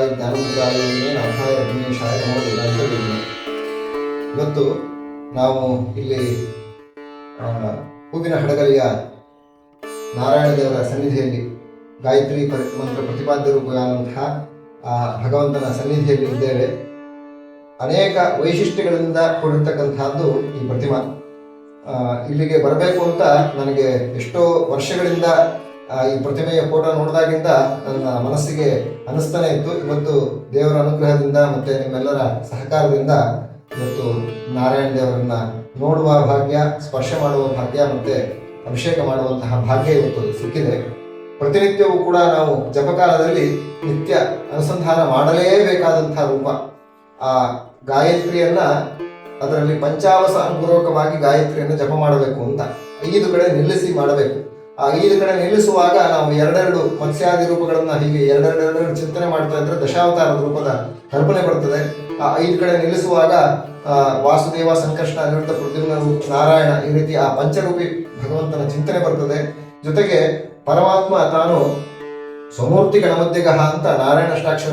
ವಿಘ್ನರಾಜಾಯ ಜ್ಞಾನಮುದ್ರಾಯ ನಾಥಾಯ ನೋಡಿಲ್ಲ ನಮೋ ವೇದಾಂತ ಇವತ್ತು ನಾವು ಇಲ್ಲಿ ಹೂವಿನ ಹಡಗಲಿಯ ನಾರಾಯಣ ದೇವರ ಸನ್ನಿಧಿಯಲ್ಲಿ ಗಾಯತ್ರಿ ಮಂತ್ರ ಪ್ರತಿಪಾದ್ಯ ರೂಪವಾದಂತಹ ಆ, ಭಗವಂತನ ಸನ್ನಿಧಿಯಲ್ಲಿ ಇದ್ದೇವೆ. ಅನೇಕ ವೈಶಿಷ್ಟ್ಯಗಳಿಂದ ಕೂಡಿರ್ತಕ್ಕಂತಹದ್ದು ಈ ಪ್ರತಿಮಾ. ಇಲ್ಲಿಗೆ ಬರಬೇಕು ಅಂತ ನನಗೆ ಎಷ್ಟೋ ವರ್ಷಗಳಿಂದ ಈ ಪ್ರತಿಮೆಯ ಫೋಟೋ ನೋಡಿದಾಗಿಂದ ನನ್ನ ಮನಸ್ಸಿಗೆ ಅನಿಸ್ತಾನೆ ಇತ್ತು. ಇವತ್ತು ದೇವರ ಅನುಗ್ರಹದಿಂದ ಮತ್ತೆ ನಿಮ್ಮೆಲ್ಲರ ಸಹಕಾರದಿಂದ ಇವತ್ತು ನಾರಾಯಣ ದೇವರನ್ನ ನೋಡುವ ಭಾಗ್ಯ, ಸ್ಪರ್ಶ ಮಾಡುವ ಭಾಗ್ಯ ಮತ್ತೆ ಅಭಿಷೇಕ ಮಾಡುವಂತಹ ಭಾಗ್ಯ ಇವತ್ತು ಸಿಕ್ಕಿದೆ. ಪ್ರತಿನಿತ್ಯವೂ ಕೂಡ ನಾವು ಜಪಕಾಲದಲ್ಲಿ ನಿತ್ಯ ಅನುಸಂಧಾನ ಮಾಡಲೇಬೇಕಾದಂತಹ ರೂಪ. ಆ ಗಾಯತ್ರಿಯನ್ನ ಅದರಲ್ಲಿ ಪಂಚಾವಸ ಅನುಪೂರ್ವಕವಾಗಿ ಗಾಯತ್ರಿಯನ್ನು ಜಪ ಮಾಡಬೇಕು ಅಂತ. ಐದು ಕಡೆ ನಿಲ್ಲಿಸಿ ಮಾಡಬೇಕು. ಐದು ಕಡೆ ನಿಲ್ಲಿಸುವಾಗ ನಾವು ಎರಡೆರಡು ಮತ್ಸ್ಯಾದಿ ರೂಪಗಳನ್ನು ಹೀಗೆ ಎರಡೆರಡೆರಡು ಚಿಂತನೆ ಮಾಡ್ತಾ ಇದ್ರೆ ದಶಾವತಾರದ ರೂಪದ ಕಲ್ಪನೆ ಬರ್ತದೆ. ಆ ಐದು ಕಡೆ ನಿಲ್ಲಿಸುವಾಗ ವಾಸುದೇವ ಸಂಕಷ್ಟ ಅನಿರುದ್ಧ ಪ್ರದ್ಯುಮ್ನ ನಾರಾಯಣ ಈ ರೀತಿ ಆ ಪಂಚರೂಪಿ ಭಗವಂತನ ಚಿಂತನೆ ಬರ್ತದೆ. ಜೊತೆಗೆ ಪರಮಾತ್ಮ ತಾನು ಸ್ವಮೂರ್ತಿ ಗಣಮಧ್ಯಗಹ ಅಂತ ನಾರಾಯಣ ಅಷ್ಟಾಕ್ಷರ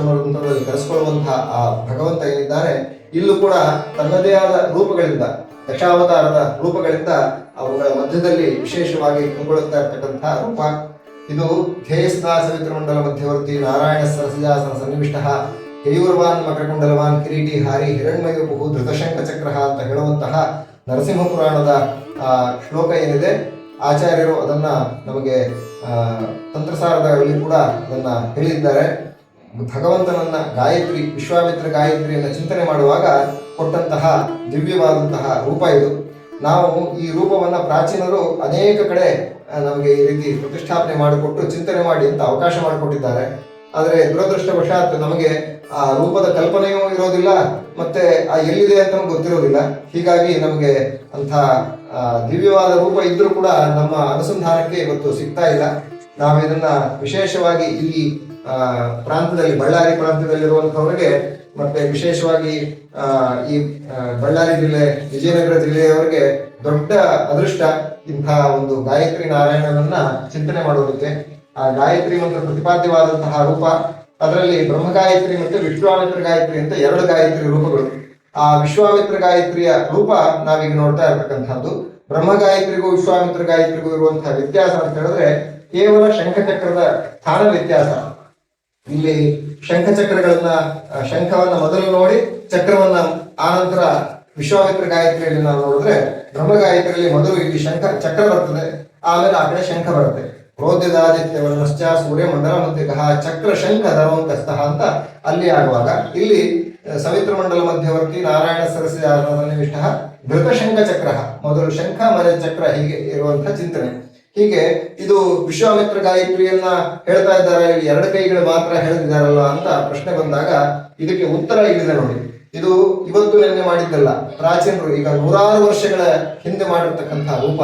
ಕರೆಸ್ಕೊಳ್ಳುವಂತಹ ಆ ಭಗವಂತ ಏನಿದ್ದಾರೆ, ಇಲ್ಲೂ ಕೂಡ ತನ್ನದೇ ಆದ ರೂಪಗಳಿಂದ ದಶಾವತಾರದ ರೂಪಗಳಿಂದ ಅವುಗಳ ಮಧ್ಯದಲ್ಲಿ ವಿಶೇಷವಾಗಿ ಕಂಗೊಳ್ಳುತ್ತಾ ಇರ್ತಕ್ಕಂತಹ ರೂಪ. ಇದು ಧ್ಯೇಯಸ್ತಾ ಸವಿತ್ರಮಂಡಲ ಮಧ್ಯವರ್ತಿ ನಾರಾಯಣ ಸರಸಿಜಾಸನ ಸನ್ನಿವಿಷ್ಟ ಹೇಯೂರ್ವಾನ್ ಮಕರಕುಂಡಲವಾನ್, ಕಿರೀಟಿ ಹಾರಿ ಹಿರಣ್ಮಯುಪು ಧೃತಶಂಕ ಚಕ್ರ ಅಂತ ಹೇಳುವಂತಹ ನರಸಿಂಹ ಪುರಾಣದ ಶ್ಲೋಕ ಏನಿದೆ? ಆಚಾರ್ಯರು ಅದನ್ನ ನಮಗೆ ತಂತ್ರಸಾರದ ತಂತ್ರಸಾರದಲ್ಲಿ ಕೂಡ ಅದನ್ನ ಹೇಳಿದ್ದಾರೆ. ಭಗವಂತನನ್ನ ಗಾಯತ್ರಿ, ವಿಶ್ವಾಮಿತ್ರ ಗಾಯತ್ರಿಯನ್ನ ಚಿಂತನೆ ಮಾಡುವಾಗ ಕೊಟ್ಟಂತಹ ದಿವ್ಯವಾದಂತಹ ರೂಪ ಇದು. ನಾವು ಈ ರೂಪವನ್ನು ಪ್ರಾಚೀನರು ಅನೇಕ ಕಡೆ ನಮಗೆ ಈ ರೀತಿ ಪ್ರತಿಷ್ಠಾಪನೆ ಮಾಡಿಕೊಟ್ಟು, ಚಿಂತನೆ ಮಾಡಿ ಅಂತ ಅವಕಾಶ ಮಾಡಿಕೊಟ್ಟಿದ್ದಾರೆ. ಆದರೆ ದುರದೃಷ್ಟವಶಾತ್ ನಮಗೆ ಆ ರೂಪದ ಕಲ್ಪನೆಯೂ ಇರೋದಿಲ್ಲ, ಮತ್ತೆ ಆ ಎಲ್ಲಿದೆ ಅಂತ ಗೊತ್ತಿರೋದಿಲ್ಲ. ಹೀಗಾಗಿ ನಮಗೆ ಅಂಥ ದಿವ್ಯವಾದ ರೂಪ ಇದ್ರೂ ಕೂಡ ನಮ್ಮ ಅನುಸಂಧಾನಕ್ಕೆ ಇವತ್ತು ಸಿಗ್ತಾ ಇಲ್ಲ. ನಾವು ಇದನ್ನ ವಿಶೇಷವಾಗಿ ಇಲ್ಲಿ ಪ್ರಾಂತದಲ್ಲಿ ಬಳ್ಳಾರಿ ಪ್ರಾಂತ್ಯದಲ್ಲಿರುವಂತಹವರಿಗೆ ಮತ್ತೆ ವಿಶೇಷವಾಗಿ ಈ ಬಳ್ಳಾರಿ ಜಿಲ್ಲೆ, ವಿಜಯನಗರ ಜಿಲ್ಲೆಯವರಿಗೆ ದೊಡ್ಡ ಅದೃಷ್ಟ ಇಂತಹ ಒಂದು ಗಾಯತ್ರಿ ನಾರಾಯಣನನ್ನ ಚಿಂತನೆ ಮಾಡೋದಕ್ಕೆ ಆ ಗಾಯತ್ರಿ ಮಂತ್ರ ಪ್ರತಿಪಾದ್ಯವಾದಂತಹ ರೂಪ, ಅದರಲ್ಲಿ ಬ್ರಹ್ಮ ಗಾಯತ್ರಿ ಮತ್ತು ವಿಶ್ವಾಮಿತ್ರ ಗಾಯತ್ರಿ ಅಂತ ಎರಡು ಗಾಯತ್ರಿ ರೂಪಗಳು. ಆ ವಿಶ್ವಾಮಿತ್ರ ಗಾಯತ್ರಿಯ ರೂಪ ನಾವೀಗ ನೋಡ್ತಾ ಇರತಕ್ಕಂಥದ್ದು. ಬ್ರಹ್ಮ ಗಾಯತ್ರಿಗೂ ವಿಶ್ವಾಮಿತ್ರ ಗಾಯತ್ರಿಗೂ ಇರುವಂತಹ ವ್ಯತ್ಯಾಸ ಅಂತ ಹೇಳಿದ್ರೆ ಕೇವಲ ಶಂಖಚಕ್ರದ ಸ್ಥಾನ ವ್ಯತ್ಯಾಸ. ಇಲ್ಲಿ ಶಂಖ ಚಕ್ರಗಳನ್ನ ಶಂಖವನ್ನ ಮೊದಲು ನೋಡಿ, ಚಕ್ರವನ್ನ ಆನಂತರ ವಿಶ್ವಾಮಿತ್ರ ಗಾಯತ್ರಿಯಲ್ಲಿ ನಾವು ನೋಡಿದ್ರೆ ಬ್ರಹ್ಮ ಗಾಯತ್ರಿಯಲ್ಲಿ ಮೊದಲು ಇಲ್ಲಿ ಶಂಖ, ಚಕ್ರ ಬರ್ತದೆ. ಆಮೇಲೆ ಆ ಕಡೆ ಶಂಖ ಬರುತ್ತೆ. ಕ್ರೋಧ್ಯದಾದಿತ್ಯ ವರ್ಣಶ್ಚ ಸೂರ್ಯ ಮಂಡಲ ಮಧ್ಯಗಃ ಚಕ್ರ ಶಂಖ ಧರ್ಮಂತಸ್ಥಃ ಅಂತ ಅಲ್ಲಿ ಆಗುವಾಗ ಇಲ್ಲಿ ಸವಿತ್ರ ಮಂಡಲ ಮಧ್ಯವರ್ತಿ ನಾರಾಯಣ ಸರಸಿ ಸನ್ನಿವಿಷ್ಟ ಧೃತ ಶಂಖ ಚಕ್ರ. ಮೊದಲು ಶಂಖ, ಮರ ಚಕ್ರ ಹೀಗೆ ಇರುವಂತಹ ಚಿಂತನೆ. ಹೀಗೆ ಇದು ವಿಶ್ವಾಮಿತ್ರ ಗಾಯತ್ರಿಯನ್ನ ಹೇಳ್ತಾ ಇದ್ದಾರೆ. ಎರಡು ಕೈಗಳು ಮಾತ್ರ ಹೇಳ್ತಿದಾರಲ್ಲ ಅಂತ ಪ್ರಶ್ನೆ ಬಂದಾಗ ಇದಕ್ಕೆ ಉತ್ತರ ಇಲ್ಲಿದೆ ನೋಡಿ. ಇದು ಇವತ್ತು ನಿನ್ನೆ ಮಾಡಿದ್ದಲ್ಲ. ಪ್ರಾಚೀನರು ಈಗ ನೂರಾರು ವರ್ಷಗಳ ಹಿಂದೆ ಮಾಡಿರ್ತಕ್ಕಂತಹ ರೂಪ.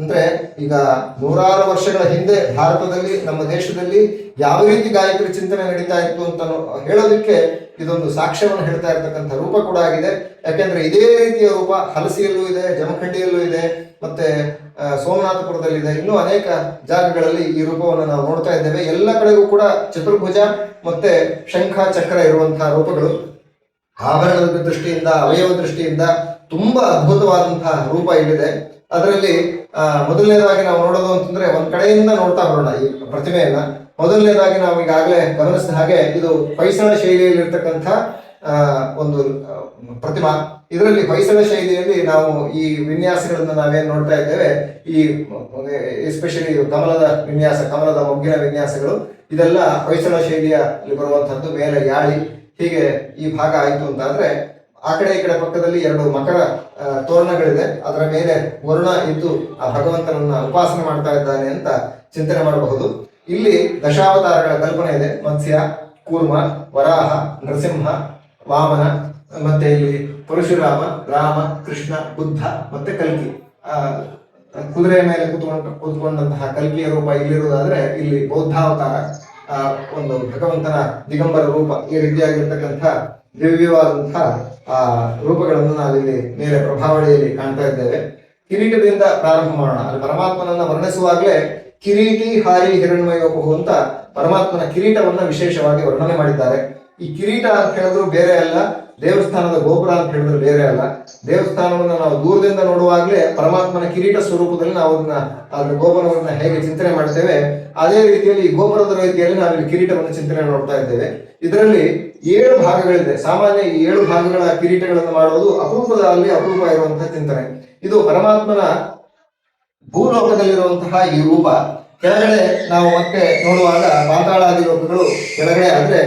ಅಂದ್ರೆ ಈಗ ನೂರಾರು ವರ್ಷಗಳ ಹಿಂದೆ ಭಾರತದಲ್ಲಿ, ನಮ್ಮ ದೇಶದಲ್ಲಿ ಯಾವ ರೀತಿ ಗಾಯತ್ರಿ ಚಿಂತನೆ ನಡೀತಾ ಇತ್ತು ಅಂತ ಹೇಳೋದಕ್ಕೆ ಇದೊಂದು ಸಾಕ್ಷ್ಯವನ್ನು ಹೇಳ್ತಾ ಇರ್ತಕ್ಕಂಥ ರೂಪ ಕೂಡ ಆಗಿದೆ. ಯಾಕೆಂದ್ರೆ ಇದೇ ರೀತಿಯ ರೂಪ ಹಲಸಿಯಲ್ಲೂ ಇದೆ, ಜಮಖಂಡಿಯಲ್ಲೂ ಇದೆ ಮತ್ತೆ ಸೋಮನಾಥಪುರದಲ್ಲಿದೆ. ಇನ್ನೂ ಅನೇಕ ಜಾಗಗಳಲ್ಲಿ ಈ ರೂಪವನ್ನು ನಾವು ನೋಡ್ತಾ ಇದ್ದೇವೆ. ಎಲ್ಲ ಕಡೆಗೂ ಕೂಡ ಚತುರ್ಭುಜ ಮತ್ತೆ ಶಂಖ ಚಕ್ರ ಇರುವಂತಹ ರೂಪಗಳು. ಆಭರಣದ ದೃಷ್ಟಿಯಿಂದ, ಅವಯವ ದೃಷ್ಟಿಯಿಂದ ತುಂಬಾ ಅದ್ಭುತವಾದಂತಹ ರೂಪ ಇಲ್ಲಿದೆ. ಅದರಲ್ಲಿ ಮೊದಲನೇದಾಗಿ ನಾವು ನೋಡೋದು ಅಂತಂದ್ರೆ ಒಂದ್ ಕಡೆಯಿಂದ ನೋಡ್ತಾ ಬರೋಣ ಈ ಪ್ರತಿಮೆಯನ್ನ. ಮೊದಲನೇದಾಗಿ ನಾವು ಈಗಾಗಲೇ ಗಮನಿಸಿದ ಹಾಗೆ ಇದು ಹೊಯ್ಸಳ ಶೈಲಿಯಲ್ಲಿರ್ತಕ್ಕಂಥ ಒಂದು ಪ್ರತಿಮಾ. ಇದರಲ್ಲಿ ಹೊಯ್ಸಳ ಶೈಲಿಯಲ್ಲಿ ನಾವು ಈ ವಿನ್ಯಾಸಗಳನ್ನು ನಾವೇನು ನೋಡ್ತಾ ಇದ್ದೇವೆ, ಈ ಎಸ್ಪೆಷಲಿ ಕಮಲದ ವಿನ್ಯಾಸ, ಕಮಲದ ಮೊಗ್ಗಿನ ವಿನ್ಯಾಸಗಳು, ಇದೆಲ್ಲ ಹೊಯ್ಸಳ ಶೈಲಿಯಲ್ಲಿ ಬರುವಂತಹದ್ದು, ಮೇಲೆ ಯಾಳಿ, ಹೀಗೆ ಈ ಭಾಗ ಆಯಿತು ಅಂತ ಆದ್ರೆ ಆ ಕಡೆ ಈ ಕಡೆ ಪಕ್ಕದಲ್ಲಿ ಎರಡು ಮಕರ ತೋರಣಗಳಿದೆ. ಅದರ ಮೇಲೆ ವರುಣ ಇದ್ದು ಆ ಭಗವಂತನನ್ನ ಉಪಾಸನೆ ಮಾಡ್ತಾ ಇದ್ದಾನೆ ಅಂತ ಚಿಂತನೆ ಮಾಡಬಹುದು. ಇಲ್ಲಿ ದಶಾವತಾರಗಳ ಕಲ್ಪನೆ ಇದೆ. ಮತ್ಸ್ಯ, ಕೂರ್ಮ, ವರಾಹ, ನರಸಿಂಹ, ವಾಮನ, ಮತ್ತೆ ಇಲ್ಲಿ ಪರಶುರಾಮ ರಾಮ ಕೃಷ್ಣ ಬುದ್ಧ ಮತ್ತೆ ಕಲ್ಕಿ. ಆ, ಕುದುರೆಯ ಮೇಲೆ ಕೂತ್ಕೊಂಡ ಕೂತ್ಕೊಂಡಂತಹ ಕಲ್ಕಿಯ ರೂಪ ಇಲ್ಲಿರುವುದಾದ್ರೆ ಇಲ್ಲಿ ಬೌದ್ಧಾವತಾರ ಆ, ಒಂದು ಭಗವಂತನ ದಿಗಂಬರ ರೂಪ ಈ ರೀತಿಯಾಗಿರ್ತಕ್ಕಂಥ ದಿವ್ಯವಾದಂತಹ ಆ ರೂಪಗಳನ್ನು ನಾವಿಲ್ಲಿ ಮೇಲೆ ಪ್ರಭಾವಳಿಯಲ್ಲಿ ಕಾಣ್ತಾ ಇದ್ದೇವೆ. ಕಿರೀಟದಿಂದ ಪ್ರಾರಂಭ ಮಾಡೋಣ. ಅಲ್ಲಿ ಪರಮಾತ್ಮನನ್ನ ವರ್ಣಿಸುವಾಗಲೇ ಕಿರೀಟಿ ಹಾರಿ ಹಿರಣ್ಮಯೋಪು ಅಂತ ಪರಮಾತ್ಮನ ಕಿರೀಟವನ್ನ ವಿಶೇಷವಾಗಿ ವರ್ಣನೆ ಮಾಡಿದ್ದಾರೆ. ಈ ಕಿರೀಟ ಅಂತ ಹೇಳಿದ್ರು ಬೇರೆ ಅಲ್ಲ, ದೇವಸ್ಥಾನದ ಗೋಪುರ ಅಂತ ಹೇಳಿದ್ರು ಬೇರೆ ಅಲ್ಲ. ದೇವಸ್ಥಾನವನ್ನು ನಾವು ದೂರದಿಂದ ನೋಡುವಾಗಲೇ ಪರಮಾತ್ಮನ ಕಿರೀಟ ಸ್ವರೂಪದಲ್ಲಿ ನಾವು ಅದನ್ನ ಆ ಗೋಪುರವನ್ನು ಹೇಗೆ ಚಿಂತನೆ ಮಾಡ್ತೇವೆ, ಅದೇ ರೀತಿಯಲ್ಲಿ ಈ ಗೋಪುರದ ರೀತಿಯಲ್ಲಿ ನಾವು ಇಲ್ಲಿ ಕಿರೀಟವನ್ನು ಚಿಂತನೆ ನೋಡ್ತಾ ಇದ್ದೇವೆ. ಇದರಲ್ಲಿ ಏಳು ಭಾಗಗಳಿದೆ. ಸಾಮಾನ್ಯ ಈ ಏಳು ಭಾಗಗಳ ಕಿರೀಟಗಳನ್ನು ಮಾಡುವುದು ಅಪರೂಪದಲ್ಲಿ ಅಪರೂಪ ಇರುವಂತಹ ಚಿಂತನೆ. ಇದು ಪರಮಾತ್ಮನ ಭೂಲೋಕದಲ್ಲಿರುವಂತಹ ಈ ರೂಪ. ಕೆಳಗಡೆ ನಾವು ಮತ್ತೆ ನೋಡುವಾಗ ಪಾತಾಳಾದಿ ರೂಪಗಳು ಕೆಳಗಡೆ ಆದ್ರೆ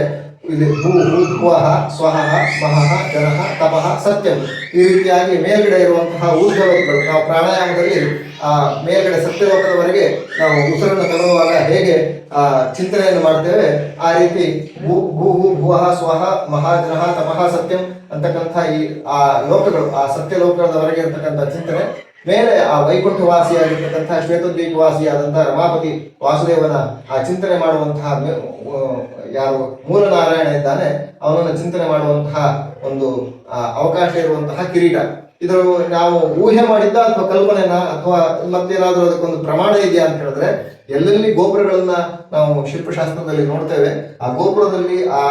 ಇಲ್ಲಿ ಭೂ ಭೂತ್ವಹ ಸ್ವಹ ಮಹಃ ಜನಃ ತಪಃ ಸತ್ಯಂ ಈ ರೀತಿಯಾಗಿ ಮೇಲ್ಗಡೆ ಇರುವಂತಹ ಊರ್ಧ್ವಲೋಕಗಳು, ನಾವು ಪ್ರಾಣಾಯಾಮದಲ್ಲಿ, ಆ, ಮೇಲ್ಗಡೆ ಸತ್ಯಲೋಕದವರೆಗೆ ನಾವು ಉಸಿರನ್ನು ತಗೊಳ್ಳುವಾಗ ಹೇಗೆ, ಆ, ಚಿಂತನೆಯನ್ನು ಮಾಡ್ತೇವೆ, ಆ ರೀತಿ ಭೂ ಭೂ ಭುವಹ ಸ್ವಹ ಮಹಾಜನಃ ತಪಃ ಸತ್ಯಂ ಅಂತಕ್ಕಂಥ ಈ, ಆ, ಲೋಕಗಳು, ಆ ಸತ್ಯ ಲೋಕದವರೆಗೆ ಇರ್ತಕ್ಕಂಥ ಚಿಂತನೆ ಮೇಲೆ ಆ ವೈಕುಂಠವಾಸಿಯಾಗಿರ್ತಕ್ಕಂತಹ ಶ್ವೇತದ್ವೀಪವಾಸಿಯಾದಂತಹ ರಮಾಪತಿ ವಾಸುದೇವನ ಆ ಚಿಂತನೆ ಮಾಡುವಂತಹ ಯಾರು ಮೂಲ ನಾರಾಯಣ ಇದ್ದಾನೆ, ಅವನನ್ನು ಚಿಂತನೆ ಮಾಡುವಂತಹ ಒಂದು ಅವಕಾಶ ಇರುವಂತಹ ಕಿರೀಟ. ಇದರ ನಾವು ಊಹೆ ಮಾಡಿದ್ದ ಅಥವಾ ಕಲ್ಪನೆನ ಅಥವಾ ಮತ್ತೇನಾದರೂ ಅದಕ್ಕೊಂದು ಪ್ರಮಾಣ ಇದೆಯಾ ಅಂತ ಹೇಳಿದ್ರೆ, ಎಲ್ಲೆಲ್ಲಿ ಗೋಪುರಗಳನ್ನ ನಾವು ಶಿಲ್ಪಶಾಸ್ತ್ರದಲ್ಲಿ ನೋಡ್ತೇವೆ, ಆ ಗೋಪುರದಲ್ಲಿ ಆ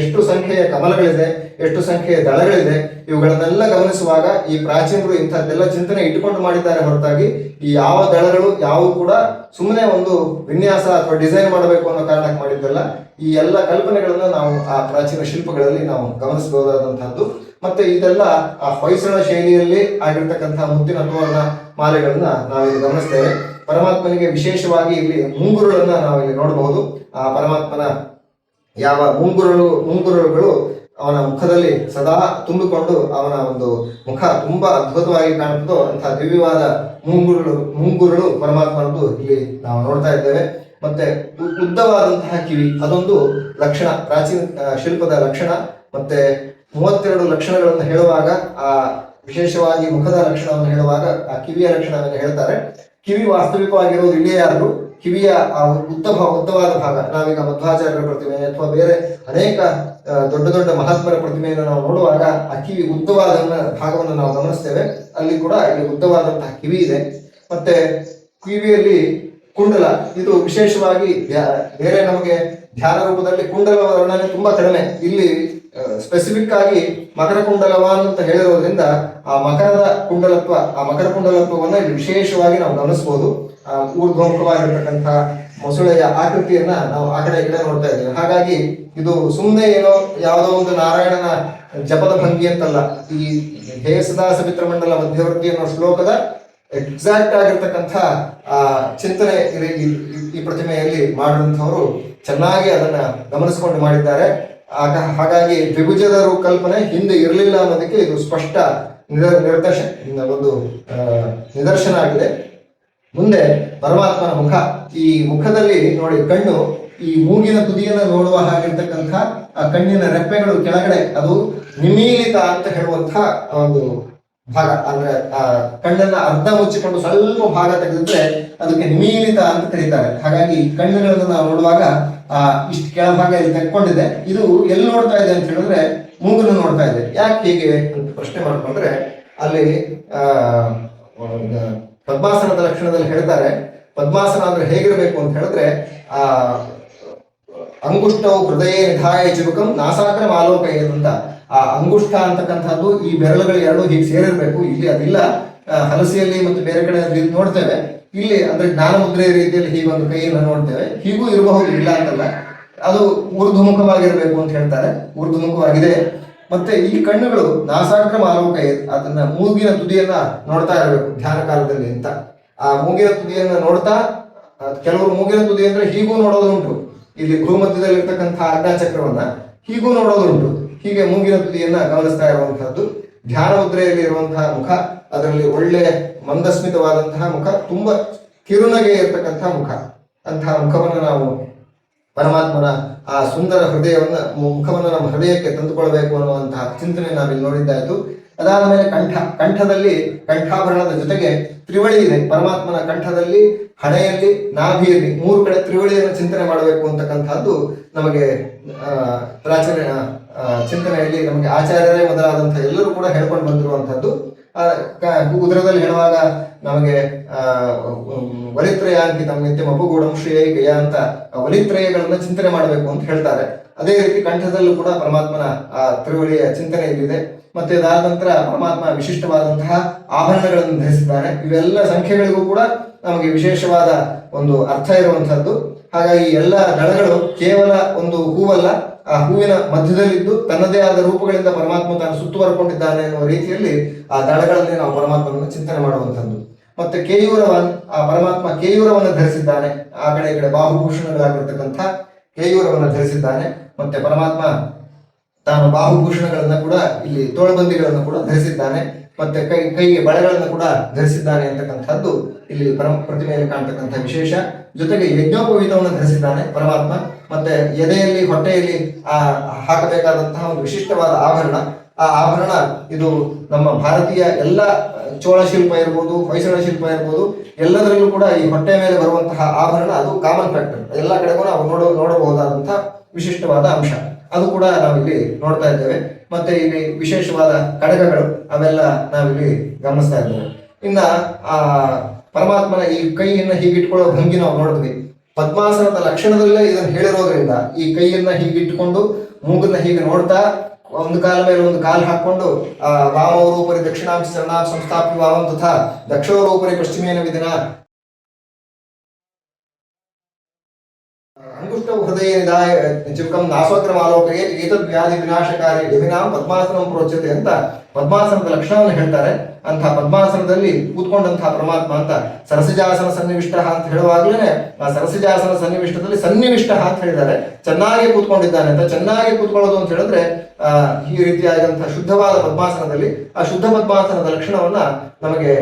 ಎಷ್ಟು ಸಂಖ್ಯೆಯ ಕಮಲಗಳಿದೆ, ಎಷ್ಟು ಸಂಖ್ಯೆಯ ದಳಗಳಿದೆ, ಇವುಗಳನ್ನೆಲ್ಲ ಗಮನಿಸುವಾಗ ಈ ಪ್ರಾಚೀನರು ಇಂಥದ್ದೆಲ್ಲ ಚಿಂತನೆ ಇಟ್ಟುಕೊಂಡು ಮಾಡಿದ್ದಾರೆ ಹೊರತಾಗಿ ಈ ಯಾವ ದಳಗಳು ಯಾವು ಕೂಡ ಸುಮ್ಮನೆ ಒಂದು ವಿನ್ಯಾಸ ಅಥವಾ ಡಿಸೈನ್ ಮಾಡಬೇಕು ಅನ್ನೋ ಕಾರಣಕ್ಕೆ ಮಾಡಿದ್ದಲ್ಲ. ಈ ಎಲ್ಲ ಕಲ್ಪನೆಗಳನ್ನು ನಾವು ಆ ಪ್ರಾಚೀನ ಶಿಲ್ಪಗಳಲ್ಲಿ ನಾವು ಗಮನಿಸಬಹುದಾದಂತಹದ್ದು ಮತ್ತೆ ಇದೆಲ್ಲ ಆ ಹೊಯ್ಸಳ ಶೈಲಿಯಲ್ಲಿ ಆಗಿರ್ತಕ್ಕಂತಹ ಮುತ್ತಿನ ತೋರಣ ಮಾಲೆಗಳನ್ನ ನಾವಿಲ್ಲಿ ಗಮನಿಸ್ತೇವೆ. ಪರಮಾತ್ಮನಿಗೆ ವಿಶೇಷವಾಗಿ ಇಲ್ಲಿ ಮುಂಗುರುಳನ್ನ ನಾವಿಲ್ಲಿ ನೋಡಬಹುದು. ಆ ಪರಮಾತ್ಮನ ಯಾವ ಮುಂಗುರುಳು ಮುಂಗುರುಗಳು ಅವನ ಮುಖದಲ್ಲಿ ಸದಾ ತುಂಬಿಕೊಂಡು ಅವನ ಒಂದು ಮುಖ ತುಂಬಾ ಅದ್ಭುತವಾಗಿ ಕಾಣುತ್ತೋ ಅಂತಹ ದಿವ್ಯವಾದ ಮುಂಗುರುಳು ಮುಂಗುರುಳು ಪರಮಾತ್ಮನದ್ದು ಇಲ್ಲಿ ನಾವು ನೋಡ್ತಾ ಇದ್ದೇವೆ. ಮತ್ತೆ ಉದ್ದವಾದಂತಹ ಕಿವಿ, ಅದೊಂದು ಲಕ್ಷಣ, ಪ್ರಾಚೀನ ಶಿಲ್ಪದ ಲಕ್ಷಣ. ಮತ್ತೆ ಮೂವತ್ತೆರಡು ಲಕ್ಷಣಗಳನ್ನು ಹೇಳುವಾಗ, ಆ, ವಿಶೇಷವಾಗಿ ಮುಖದ ಲಕ್ಷಣವನ್ನು ಹೇಳುವಾಗ ಆ ಕಿವಿಯ ಲಕ್ಷಣವನ್ನು ಹೇಳ್ತಾರೆ. ಕಿವಿ ವಾಸ್ತವಿಕವಾಗಿರೋದು ಇಲ್ಲೇ ಆದ್ರೂ ಕಿವಿಯ ಆ ಉತ್ತಮ, ಉದ್ದವಾದ ಭಾಗ. ನಾವೀಗ ಮಧ್ವಾಚಾರ್ಯರ ಪ್ರತಿಮೆ ಅಥವಾ ಬೇರೆ ಅನೇಕ ದೊಡ್ಡ ದೊಡ್ಡ ಮಹಾತ್ಮರ ಪ್ರತಿಮೆಯನ್ನು ನಾವು ನೋಡುವಾಗ ಆ ಕಿವಿ ಉದ್ದವಾದ ಭಾಗವನ್ನು ನಾವು ಗಮನಿಸ್ತೇವೆ. ಅಲ್ಲಿ ಕೂಡ ಇಲ್ಲಿ ಉದ್ದವಾದಂತಹ ಕಿವಿ ಇದೆ. ಮತ್ತೆ ಕಿವಿಯಲ್ಲಿ ಕುಂಡಲ. ಇದು ವಿಶೇಷವಾಗಿ ಬೇರೆ ನಮಗೆ ಧ್ಯಾನ ರೂಪದಲ್ಲಿ ಕುಂಡಲ ವರ್ಣನೆ ತುಂಬಾ ಕಡಿಮೆ. ಇಲ್ಲಿ ಸ್ಪೆಸಿಫಿಕ್ ಆಗಿ ಮಕರ ಕುಂಡಲವಾನ್ ಅಂತ ಹೇಳಿರೋದ್ರಿಂದ ಆ ಮಕರದ ಕುಂಡಲತ್ವ, ಆ ಮಕರ ಕುಂಡಲತ್ವವನ್ನು ಇಲ್ಲಿ ವಿಶೇಷವಾಗಿ ನಾವು ಗಮನಿಸಬಹುದು ಆ ಊರ್ಧ್ವಮುಖವಾಗಿರ್ತಕ್ಕಂಥ ಮೊಸಳೆಯ ಆಕೃತಿಯನ್ನ ನಾವು ಆ ಕಡೆ ಈ ಕಡೆ ನೋಡ್ತಾ ಇದ್ದೇವೆ. ಹಾಗಾಗಿ ಇದು ಸುಮ್ಮನೆ ಏನೋ ಯಾವುದೋ ಒಂದು ನಾರಾಯಣನ ಜಪದ ಭಂಗಿ ಅಂತಲ್ಲ, ಈ ಹೇ ಮಿತ್ರಮಂಡಲ ಸಮಿತ್ರ ಮಂಡಲ ಮಧ್ಯವರ್ತಿ ಅನ್ನೋ ಶ್ಲೋಕದ ಎಕ್ಸಾಕ್ಟ್ ಆಗಿರ್ತಕ್ಕಂಥ, ಆ, ಚಿಂತನೆ ಈ- ಪ್ರತಿಮೆಯಲ್ಲಿ ಮಾಡುವಂಥವರು ಚೆನ್ನಾಗಿ ಅದನ್ನ ಗಮನಿಸಿಕೊಂಡು ಮಾಡಿದ್ದಾರೆ. ಆಗ ಹಾಗಾಗಿ ದ್ವಿಭುಜದ ಕಲ್ಪನೆ ಹಿಂದೆ ಇರಲಿಲ್ಲ ಅನ್ನೋದಕ್ಕೆ ಇದು ಸ್ಪಷ್ಟ ನಿರ- ನಿರ್ದರ್ಶನ ಒಂದು ನಿದರ್ಶನ ಆಗಿದೆ. ಮುಂದೆ ಪರಮಾತ್ಮನ ಮುಖ. ಈ ಮುಖದಲ್ಲಿ ನೋಡಿ, ಕಣ್ಣು, ಈ ಮೂಗಿನ ತುದಿಯನ್ನ ನೋಡುವ ಹಾಗಿರ್ತಕ್ಕಂಥ, ಆ ಕಣ್ಣಿನ ರೆಪ್ಪೆಗಳು ಕೆಳಗಡೆ, ಅದು ನಿಮೀಲಿತ ಅಂತ ಹೇಳುವಂತಹ ಒಂದು ಭಾಗ. ಅಂದ್ರೆ, ಆ ಕಣ್ಣನ್ನ ಅರ್ಧ ಮುಚ್ಚಿಕೊಂಡು ಸ್ವಲ್ಪ ಭಾಗ ತೆಗೆದಿದ್ರೆ ಅದಕ್ಕೆ ನಿಮೀಲಿತ ಅಂತ ಕರೀತಾರೆ. ಹಾಗಾಗಿ ಕಣ್ಣುಗಳನ್ನು ನಾವು ನೋಡುವಾಗ, ಆ, ಇಷ್ಟು ಕೆಳಭಾಗ ಇಲ್ಲಿ ತೆಕ್ಕೊಂಡಿದೆ ಇದು ಎಲ್ಲಿ ನೋಡ್ತಾ ಇದೆ ಅಂತ ಹೇಳಿದ್ರೆ ಮೂಗನ್ನು ನೋಡ್ತಾ ಇದೆ. ಯಾಕೆ ಹೀಗೆ ಅಂತ ಪ್ರಶ್ನೆ ಮಾಡ್ಕೊಂಡ್ರೆ, ಅಲ್ಲಿ, ಆ ಪದ್ಮಾಸನದ ಲಕ್ಷಣದಲ್ಲಿ ಹೇಳ್ತಾರೆ, ಪದ್ಮಾಸನ ಅಂದ್ರೆ ಹೇಗಿರಬೇಕು ಅಂತ ಹೇಳಿದ್ರೆ, ಆ, ಅಂಗುಷ್ಟವು ಹೃದಯ ನಿಧಾಯ ಚಿಬುಕಂ ನಾಸಾಗ್ರ ಮಾಲೋಕ ಅಂತ. ಆ ಅಂಗುಷ್ಟ ಅಂತಕ್ಕಂಥದ್ದು ಈ ಬೆರಳುಗಳು ಎರಡು ಹೀಗೆ ಸೇರಿರಬೇಕು. ಇಲ್ಲಿ ಅದಿಲ್ಲ. ಹಲಸಿಯಲ್ಲಿ ಮತ್ತು ಬೇರೆ ಕಡೆ ನೋಡ್ತೇವೆ. ಇಲ್ಲಿ ಅಂದ್ರೆ ಜ್ಞಾನ ಮುದ್ರೆಯ ರೀತಿಯಲ್ಲಿ ಒಂದು ಕೈಯನ್ನು ನೋಡ್ತೇವೆ. ಹೀಗೂ ಇರಬಹುದು, ಇಲ್ಲ ಅಂತಲ್ಲ. ಅದು ಊರ್ಧ್ವಮುಖವಾಗಿರಬೇಕು ಅಂತ ಹೇಳ್ತಾರೆ. ಊರ್ಧ್ವಮುಖವಾಗಿದೆ. ಮತ್ತೆ ಈ ಕಣ್ಣುಗಳು ನಾಸಾಗ್ರ ಮಾಲೋಕ ಅದನ್ನ ಮೂಗಿನ ತುದಿಯನ್ನ ನೋಡ್ತಾ ಇರಬೇಕು, ಧ್ಯಾನ ಕಾಲದಲ್ಲಿ ಅಂತ. ಆ ಮೂಗಿನ ತುದಿಯನ್ನ ನೋಡ್ತಾ ಕೆಲವರು ಮೂಗಿನ ತುದಿ ಅಂದ್ರೆ ಹೀಗೂ ನೋಡೋದುಂಟು ಇಲ್ಲಿ ಭೂಮಧ್ಯದಲ್ಲಿ ಇರ್ತಕ್ಕಂಥ ಚಕ್ರವನ್ನ ಹೀಗೂ ನೋಡೋದುಂಟು ಹೀಗೆ ಮೂಗಿನ ತುದಿಯನ್ನ ಗಮನಿಸ್ತಾ ಇರುವಂತಹದ್ದು. ಧ್ಯಾನ ಮುದ್ರೆಯಲ್ಲಿ ಇರುವಂತಹ ಮುಖ, ಅದರಲ್ಲಿ ಒಳ್ಳೆ ಮಂದಸ್ಮಿತವಾದಂತಹ ಮುಖ, ತುಂಬಾ ಕಿರುನಗೆ ಇರತಕ್ಕಂತಹ ಮುಖ. ಅಂತಹ ಮುಖವನ್ನು ನಾವು ಪರಮಾತ್ಮನ ಆ ಸುಂದರ ಹೃದಯವನ್ನ ಮುಖವನ್ನು ನಮ್ಮ ಹೃದಯಕ್ಕೆ ತಂದುಕೊಳ್ಬೇಕು ಅನ್ನುವಂತಹ ಚಿಂತನೆ ನಾವಿಲ್ಲಿ ನೋಡಿದ್ದಾಯ್ತು ಅದಾದ ಮೇಲೆ ಕಂಠ, ಕಂಠದಲ್ಲಿ ಕಂಠಾಭರಣದ ಜೊತೆಗೆ ತ್ರಿವಳಿ ಇದೆ. ಪರಮಾತ್ಮನ ಕಂಠದಲ್ಲಿ, ಹಣೆಯಲ್ಲಿ, ನಾಭಿಯಲ್ಲಿ ಮೂರು ಕಡೆ ತ್ರಿವಳಿಯನ್ನು ಚಿಂತನೆ ಮಾಡಬೇಕು ಅಂತಕ್ಕಂಥದ್ದು ನಮಗೆ ಪ್ರಾಚೀನ ಚಿಂತನೆಯಲ್ಲಿ ನಮಗೆ ಆಚಾರ್ಯರೇ ಮೊದಲಾದಂತಹ ಎಲ್ಲರೂ ಕೂಡ ಹೇಳ್ಕೊಂಡು ಕ- ಉದರದಲ್ಲಿ ಹೇಳುವಾಗ ನಮಗೆ ವಲಿತ್ರಯ ಅಂಕಿತಂ ನಿತ್ಯ ಅಪಗೂಢಂ ಶ್ರೇಯ ಅಂತ ವಲಿತ್ರಯಗಳನ್ನ ಚಿಂತನೆ ಮಾಡಬೇಕು ಅಂತ ಹೇಳ್ತಾರೆ. ಅದೇ ರೀತಿ ಕಂಠದಲ್ಲೂ ಕೂಡ ಪರಮಾತ್ಮನ, ಆ, ತ್ರಿವಳಿಯ ಚಿಂತನೆ ಇಲ್ಲಿದೆ. ಮತ್ತೆ ಅದಾದ ನಂತರ ಪರಮಾತ್ಮ ವಿಶಿಷ್ಟವಾದಂತಹ ಆಭರಣಗಳನ್ನು ಧರಿಸಿದ್ದಾರೆ. ಇವೆಲ್ಲ ಸಂಖ್ಯೆಗಳಿಗೂ ಕೂಡ ನಮಗೆ ವಿಶೇಷವಾದ ಒಂದು ಅರ್ಥ ಇರುವಂತಹದ್ದು ಹಾಗಾಗಿ ಎಲ್ಲ ದಳಗಳು ಕೇವಲ ಒಂದು ಹೂವಲ್ಲ ಆ ಹೂವಿನ ಮಧ್ಯದಲ್ಲಿದ್ದು ತನ್ನದೇ ಆದ ರೂಪಗಳಿಂದ ಪರಮಾತ್ಮ ತಾನು ಸುತ್ತುವರ್ಕೊಂಡಿದ್ದಾನೆ ಎನ್ನುವ ರೀತಿಯಲ್ಲಿ ಆ ದಳಗಳಲ್ಲಿ ನಾವು ಪರಮಾತ್ಮನನ್ನು ಚಿಂತನೆ ಮಾಡುವಂಥದ್ದು. ಮತ್ತೆ ಕೇಯೂರವನ್, ಆ ಪರಮಾತ್ಮ ಕೇಯೂರವನ್ನು ಧರಿಸಿದ್ದಾನೆ. ಆ ಕಡೆ ಈ ಕಡೆ ಬಾಹುಭೂಷಣಗಳಾಗಿರ್ತಕ್ಕಂಥ ಕೇಯೂರವನ್ನು ಧರಿಸಿದ್ದಾನೆ. ಮತ್ತೆ ಪರಮಾತ್ಮ ತಾನು ಬಾಹುಭೂಷಣಗಳನ್ನ ಕೂಡ ಇಲ್ಲಿ ತೋಳಬಂದಿಗಳನ್ನು ಕೂಡ ಧರಿಸಿದ್ದಾನೆ. ಮತ್ತೆ ಕೈ, ಕೈಗೆ ಬಳೆಗಳನ್ನು ಕೂಡ ಧರಿಸಿದ್ದಾನೆ ಅಂತಕ್ಕಂಥದ್ದು ಇಲ್ಲಿ ಪರಮ ಪ್ರತಿಮೆಯಲ್ಲಿ ಕಾಣ್ತಕ್ಕಂಥ ವಿಶೇಷ. ಜೊತೆಗೆ ಯಜ್ಞೋಪವೀತವನ್ನು ಧರಿಸಿದ್ದಾನೆ ಪರಮಾತ್ಮ. ಮತ್ತೆ ಎದೆಯಲ್ಲಿ, ಹೊಟ್ಟೆಯಲ್ಲಿ, ಆ, ಹಾಕಬೇಕಾದಂತಹ ಒಂದು ವಿಶಿಷ್ಟವಾದ ಆಭರಣ. ಆ ಆಭರಣ, ಇದು ನಮ್ಮ ಭಾರತೀಯ ಎಲ್ಲ ಚೋಳ ಶಿಲ್ಪ ಇರ್ಬೋದು, ಹೊಯ್ಸಳ ಶಿಲ್ಪ ಇರ್ಬೋದು, ಎಲ್ಲದರಲ್ಲೂ ಕೂಡ ಈ ಹೊಟ್ಟೆ ಮೇಲೆ ಬರುವಂತಹ ಆಭರಣ, ಅದು ಕಾಮನ್ ಫ್ಯಾಕ್ಟರ್ ಎಲ್ಲ ಕಡೆಗೂ ನಾವು ನೋಡ ನೋಡಬಹುದಾದಂತಹ ವಿಶಿಷ್ಟವಾದ ಅಂಶ. ಅದು ಕೂಡ ನಾವಿಲ್ಲಿ ನೋಡ್ತಾ ಇದ್ದೇವೆ. ಮತ್ತೆ ಇಲ್ಲಿ ವಿಶೇಷವಾದ ಕಡಗಗಳು, ಅವೆಲ್ಲ ನಾವಿಲ್ಲಿ ಗಮನಿಸ್ತಾ ಇದ್ದೇವೆ. ಇನ್ನ, ಆ ಪರಮಾತ್ಮನ ಈ ಕೈಯನ್ನ ಹೀಗಿಟ್ಕೊಳ್ಳೋ ಭಂಗಿ ನಾವು ನೋಡಿದ್ವಿ. ಪದ್ಮಾಸನದ ಲಕ್ಷಣದಲ್ಲೇ ಇದನ್ನು ಹೇಳಿರೋದ್ರಿಂದ ಈ ಕೈಯನ್ನ ಹೀಗಿಟ್ಕೊಂಡು ಮೂಗನ್ನ ಹೀಗೆ ನೋಡ್ತಾ ಒಂದು ಕಾಲ ಮೇಲೆ ಒಂದು ಕಾಲ್ ಹಾಕೊಂಡು ಆ ವಾಮವರೋಪರಿ ದಕ್ಷಿಣಾಂಶ ಚರಣಾ ಸಂಸ್ಥಾಪಿ ವಾಮಂ ತಥಾ ದಕ್ಷಿಣವರೋಪರಿ ಪಶ್ಚಿಮೇನ ವಿಧಿನ ಅಂಗುಷ್ಟೌ ಹೃದಯ ಚಿಕ್ಕಂ ನಾಸೋಕ್ರಮಾಲೋಕಗೆ ಏತದ್ ವ್ಯಾಧಿ ವಿನಾಶಕಾರಿ ಯಭಿನಾಂ ಪದ್ಮಾಸನಂ ಪ್ರೋಚ್ಯತೆ ಅಂತ ಪದ್ಮಾಸನದ ಲಕ್ಷಣವನ್ನು ಹೇಳ್ತಾರೆ. ಅಂತ ಪದ್ಮಾಸನದಲ್ಲಿ ಕೂತ್ಕೊಂಡಂತಹ ಪರಮಾತ್ಮ ಅಂತ ಸರಸಿಜಾಸನ ಸನ್ನಿವಿಷ್ಟ ಅಂತ ಹೇಳುವಾಗಲೇ ಆ ಸರಸಿಜಾಸನ ಸನ್ನಿವಿಷ್ಟದಲ್ಲಿ ಸನ್ನಿವಿಷ್ಟ ಅಂತ ಹೇಳಿದ್ದಾರೆ. ಚೆನ್ನಾಗಿ ಕೂತ್ಕೊಂಡಿದ್ದಾನೆ ಅಂತ, ಚೆನ್ನಾಗಿ ಕೂತ್ಕೊಳ್ಳೋದು ಅಂತ ಹೇಳಿದ್ರೆ ಈ ರೀತಿಯಾದಂತಹ ಶುದ್ಧವಾದ ಪದ್ಮಾಸನದಲ್ಲಿ ಆ ಶುದ್ಧ ಪದ್ಮಾಸನದ ಲಕ್ಷಣವನ್ನ ನಮಗೆ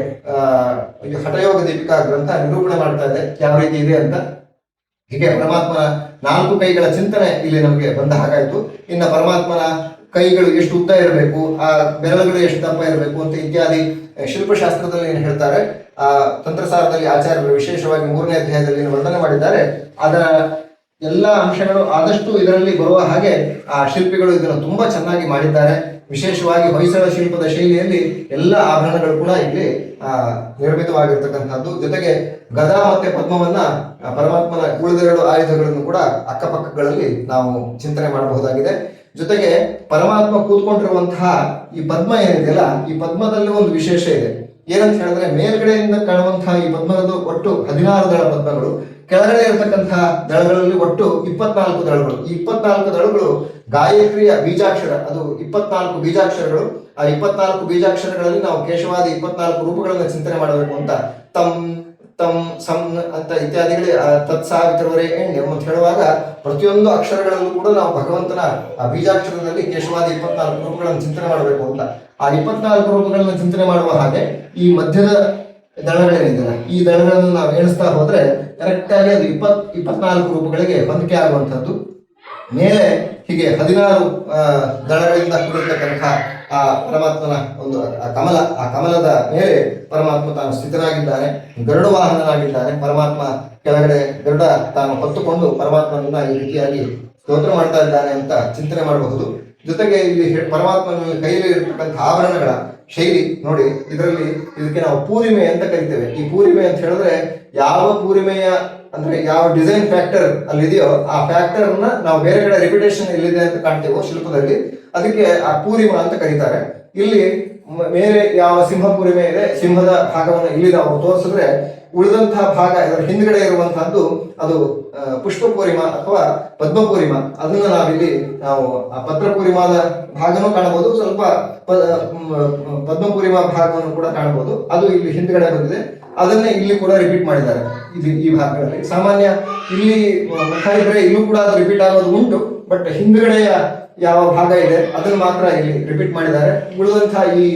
ಹಠಯೋಗ ದೀಪಿಕಾ ಗ್ರಂಥ ನಿರೂಪಣೆ ಮಾಡ್ತಾ ಇದೆ. ಯಾವ ರೀತಿ ಇದೆ ಅಂತ ಹೀಗೆ ಪರಮಾತ್ಮನ ನಾಲ್ಕು ಕೈಗಳ ಚಿಂತನೆ ಇಲ್ಲಿ ನಮಗೆ ಬಂದ ಹಾಗಾಯ್ತು. ಇನ್ನು ಪರಮಾತ್ಮನ ಕೈಗಳು ಎಷ್ಟು ಉದ್ದ ಇರಬೇಕು, ಆ ಬೆರಳುಗಳು ಎಷ್ಟು ದಪ್ಪ ಇರಬೇಕು ಅಂತ ಇತ್ಯಾದಿ ಶಿಲ್ಪಶಾಸ್ತ್ರದಲ್ಲಿ ಏನು ಹೇಳ್ತಾರೆ, ಆ ತಂತ್ರಸಾರದಲ್ಲಿ ಆಚಾರ್ಯರು ವಿಶೇಷವಾಗಿ ಮೂರನೇ ಅಧ್ಯಾಯದಲ್ಲಿ ವರ್ಣನೆ ಮಾಡಿದ್ದಾರೆ. ಅದರ ಎಲ್ಲ ಅಂಶಗಳು ಆದಷ್ಟು ಇದರಲ್ಲಿ ಬರುವ ಹಾಗೆ ಆ ಶಿಲ್ಪಿಗಳು ಇದನ್ನು ತುಂಬಾ ಚೆನ್ನಾಗಿ ಮಾಡಿದ್ದಾರೆ. ವಿಶೇಷವಾಗಿ ಹೊಯ್ಸಳ ಶಿಲ್ಪದ ಶೈಲಿಯಲ್ಲಿ ಎಲ್ಲ ಆಭರಣಗಳು ಕೂಡ ಇಲ್ಲಿ ನಿರ್ಮಿತವಾಗಿರ್ತಕ್ಕಂಥದ್ದು. ಜೊತೆಗೆ ಗದಾ ಮತ್ತೆ ಪದ್ಮವನ್ನ ಪರಮಾತ್ಮನ ಉಳಿದೆರಡು ಆಯುಧಗಳನ್ನು ಕೂಡ ಅಕ್ಕಪಕ್ಕಗಳಲ್ಲಿ ನಾವು ಚಿಂತನೆ ಮಾಡಬಹುದಾಗಿದೆ. ಜೊತೆಗೆ ಪರಮಾತ್ಮ ಕೂತ್ಕೊಂಡಿರುವಂತಹ ಈ ಪದ್ಮ ಏನಿದೆಯಲ್ಲ ಈ ಪದ್ಮದಲ್ಲಿ ಒಂದು ವಿಶೇಷ ಇದೆ. ಏನಂತ ಹೇಳಿದ್ರೆ ಮೇಲ್ಗಡೆಯಿಂದ ಕಾಣುವಂತಹ ಈ ಪದ್ಮದ ಒಟ್ಟು ಹದಿನಾರು ದಳ ಪದ್ಮಗಳು. ಕೆಳಗಡೆ ಇರತಕ್ಕಂತಹ ದಳಗಳಲ್ಲಿ ಒಟ್ಟು ಇಪ್ಪತ್ನಾಲ್ಕು ದಳಗಳು. ಈ ಇಪ್ಪತ್ನಾಲ್ಕು ದಳಗಳು ಗಾಯತ್ರಿಯ ಬೀಜಾಕ್ಷರ, ಅದು ಇಪ್ಪತ್ನಾಲ್ಕು ಬೀಜಾಕ್ಷರಗಳು. ಆ ಇಪ್ಪತ್ನಾಲ್ಕು ಬೀಜಾಕ್ಷರಗಳಲ್ಲಿ ನಾವು ಕೇಶವಾದಿ ಇಪ್ಪತ್ನಾಲ್ಕು ರೂಪಗಳನ್ನು ಚಿಂತನೆ ಮಾಡಬೇಕು ಅಂತ ತಮ್ ತಮ್ ಸಂ ಅಂತ ಇತ್ಯಾದಿಗಳೇ ತತ್ಸಾವಿತ್ರವರೇ ಎಣ್ಣೆ ಅಂತ ಹೇಳುವಾಗ ಪ್ರತಿಯೊಂದು ಅಕ್ಷರಗಳಲ್ಲೂ ಕೂಡ ನಾವು ಭಗವಂತನ ಆ ಬೀಜಾಕ್ಷರದಲ್ಲಿ ಕೇಶವಾದಿ ಇಪ್ಪತ್ನಾಲ್ಕು ರೂಪಗಳನ್ನು ಚಿಂತನೆ ಮಾಡಬೇಕು ಅಂತ. ಆ ಇಪ್ಪತ್ನಾಲ್ಕು ರೂಪಗಳನ್ನು ಚಿಂತನೆ ಮಾಡುವ ಹಾಗೆ ಈ ಮಧ್ಯದ ದಳಗಳೇನಿದೆಯಲ್ಲ ಈ ದಳಗಳನ್ನು ನಾವು ಎಣಿಸ್ತಾ ಹೋದ್ರೆ ಕರೆಕ್ಟಾಗಿ ಅದು ಇಪ್ಪತ್, ಇಪ್ಪತ್ನಾಲ್ಕು ರೂಪಗಳಿಗೆ ಹೊಂದಿಕೆ ಆಗುವಂಥದ್ದು. ಮೇಲೆ ಹೀಗೆ ಹದಿನಾರು ದಳಗಳಿಂದ ಕೂಡಿರ್ತಕ್ಕಂಥ ಆ ಪರಮಾತ್ಮನ ಒಂದು, ಆ ಕಮಲ, ಆ ಕಮಲದ ಮೇಲೆ ಪರಮಾತ್ಮ ತಾನು ಸ್ಥಿತನಾಗಿದ್ದಾನೆ ಗರುಡ ವಾಹನನಾಗಿದ್ದಾನೆ ಪರಮಾತ್ಮ ಕೆಳಗಡೆ ಗರುಡ ತಾನು ಹೊತ್ತುಕೊಂಡು ಪರಮಾತ್ಮನನ್ನ ಈ ರೀತಿಯಾಗಿ ಸ್ತೋತ್ರ ಮಾಡ್ತಾ ಇದ್ದಾನೆ ಅಂತ ಚಿಂತನೆ ಮಾಡಬಹುದು. ಜೊತೆಗೆ ಇಲ್ಲಿ ಪರಮಾತ್ಮನ ಕೈಯಲ್ಲಿ ಇರತಕ್ಕಂಥ ಆಭರಣಗಳ ಶೈಲಿ ನೋಡಿ, ಇದರಲ್ಲಿ ಇದಕ್ಕೆ ನಾವು ಪೂರಿಮೆ ಅಂತ ಕರಿತೇವೆ. ಈ ಪೂರಿಮೆ ಅಂತ ಹೇಳಿದ್ರೆ ಯಾವ ಪೂರಿಮೆಯ ಅಂದ್ರೆ ಯಾವ ಡಿಸೈನ್ ಫ್ಯಾಕ್ಟರ್ ಅಲ್ಲಿ ಇದೆಯೋ ಆ ಫ್ಯಾಕ್ಟರ್ ನಾವು ಬೇರೆ ಕಡೆ ರೆಪ್ಯುಟೇಷನ್ ಎಲ್ಲಿದೆ ಅಂತ ಕಾಣ್ತೇವೋ ಶಿಲ್ಪದಲ್ಲಿ, ಅದಕ್ಕೆ ಆ ಪೂರಿಮ ಅಂತ ಕರೀತಾರೆ. ಇಲ್ಲಿ ಮೇಲೆ ಯಾವ ಸಿಂಹ ಪೂರಿಮೆ ಇದೆ, ಸಿಂಹದ ಭಾಗವನ್ನು ಇಲ್ಲಿ ನಾವು ತೋರಿಸಿದ್ರೆ ಉಳಿದಂತಹ ಭಾಗ ಇದರ ಹಿಂದ್ಗಡೆ ಇರುವಂತಹದ್ದು ಅದು ಪುಷ್ಪಪೂರಿಮ ಅಥವಾ ಪದ್ಮಪೂರಿಮ. ಅದನ್ನು ನಾವಿಲ್ಲಿ ನಾವು ಆ ಪತ್ರಪೂರಿಮಾದ ಭಾಗನೂ ಕಾಣಬಹುದು, ಸ್ವಲ್ಪ ಪದ್ಮಪೂರಿಮ ಭಾಗವನ್ನು ಕೂಡ ಕಾಣಬಹುದು. ಅದು ಇಲ್ಲಿ ಹಿಂದ್ಗಡೆ ಬಂದಿದೆ. ಅದನ್ನೇ ಇಲ್ಲಿ ಕೂಡ ರಿಪೀಟ್ ಮಾಡಿದ್ದಾರೆ ಇದು ಈ ಭಾಗಗಳಲ್ಲಿ ಸಾಮಾನ್ಯ ಇಲ್ಲಿ ಇದ್ರೆ ಇಲ್ಲೂ ಕೂಡ ಅದು ರಿಪೀಟ್ ಆಗೋದು ಉಂಟು ಬಟ್ ಹಿಂದ್ಗಡೆಯ ಯಾವ ಭಾಗ ಇದೆ, ಅದನ್ನು ಮಾತ್ರ ಇಲ್ಲಿ ರಿಪೀಟ್ ಮಾಡಿದ್ದಾರೆ. ಉಳಿದಂತಹ ಈ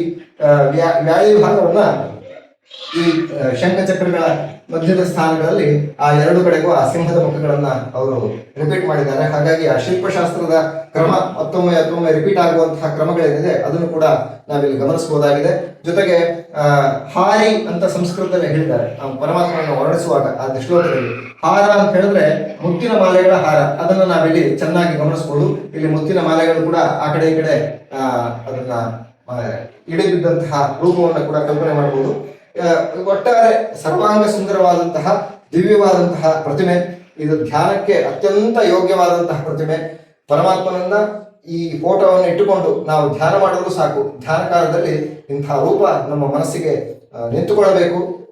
ವ್ಯಾಳಿ ಭಾಗವನ್ನ ಈ ಶಂಖ ಶಂಖಚಕ್ರಗಳ ಮಧ್ಯದ ಸ್ಥಾನಗಳಲ್ಲಿ ಆ ಎರಡು ಕಡೆಗೂ ಆ ಸಿಂಹದ ಮುಖಗಳನ್ನ ಅವರು ರಿಪೀಟ್ ಮಾಡಿದ್ದಾರೆ. ಹಾಗಾಗಿ ಆ ಶಿಲ್ಪಶಾಸ್ತ್ರದ ಕ್ರಮ ಮತ್ತೊಮ್ಮೆ ಮತ್ತೊಮ್ಮೆ ರಿಪೀಟ್ ಆಗುವಂತಹ ಕ್ರಮಗಳೇನಿದೆ, ಅದನ್ನು ಕೂಡ ನಾವಿಲ್ಲಿ ಗಮನಿಸಬಹುದಾಗಿದೆ. ಜೊತೆಗೆ ಹಾರಿ ಅಂತ ಸಂಸ್ಕೃತದಲ್ಲಿ ಹೇಳಿದ್ದಾರೆ. ನಾವು ಪರಮಾತ್ಮನ ವರ್ಣಿಸುವಾಗ ಆ ಶ್ಲೋಕದಲ್ಲಿ ಹಾರ ಅಂತ ಹೇಳಿದ್ರೆ ಮುತ್ತಿನ ಮಾಲೆಗಳ ಹಾರ. ಅದನ್ನ ನಾವಿಲ್ಲಿ ಚೆನ್ನಾಗಿ ಗಮನಿಸಬಹುದು. ಇಲ್ಲಿ ಮುತ್ತಿನ ಮಾಲೆಗಳು ಕೂಡ ಆ ಕಡೆ ಈ ಕಡೆ ಅದನ್ನ ಇಡಿದಿದ್ದಂತಹ ರೂಪವನ್ನು ಕೂಡ ಕಲ್ಪನೆ ಮಾಡಬಹುದು. ಒಟ್ಟಾರೆ ಸರ್ವಾಂಗ ಸುಂದರವಾದಂತಹ, ದಿವ್ಯವಾದಂತಹ ಪ್ರತಿಮೆ. ಇದು ಧ್ಯಾನಕ್ಕೆ ಅತ್ಯಂತ ಯೋಗ್ಯವಾದಂತಹ ಪ್ರತಿಮೆ. ಪರಮಾತ್ಮನನ್ನ ಈ ಫೋಟೋವನ್ನು ಇಟ್ಟುಕೊಂಡು ನಾವು ಧ್ಯಾನ ಮಾಡಿದ್ರು ಸಾಕು. ಧ್ಯಾನ ಕಾಲದಲ್ಲಿ ಇಂತಹ ರೂಪ ನಮ್ಮ ಮನಸ್ಸಿಗೆ ನಿಂತುಕೊಳ್ಳಬೇಕು.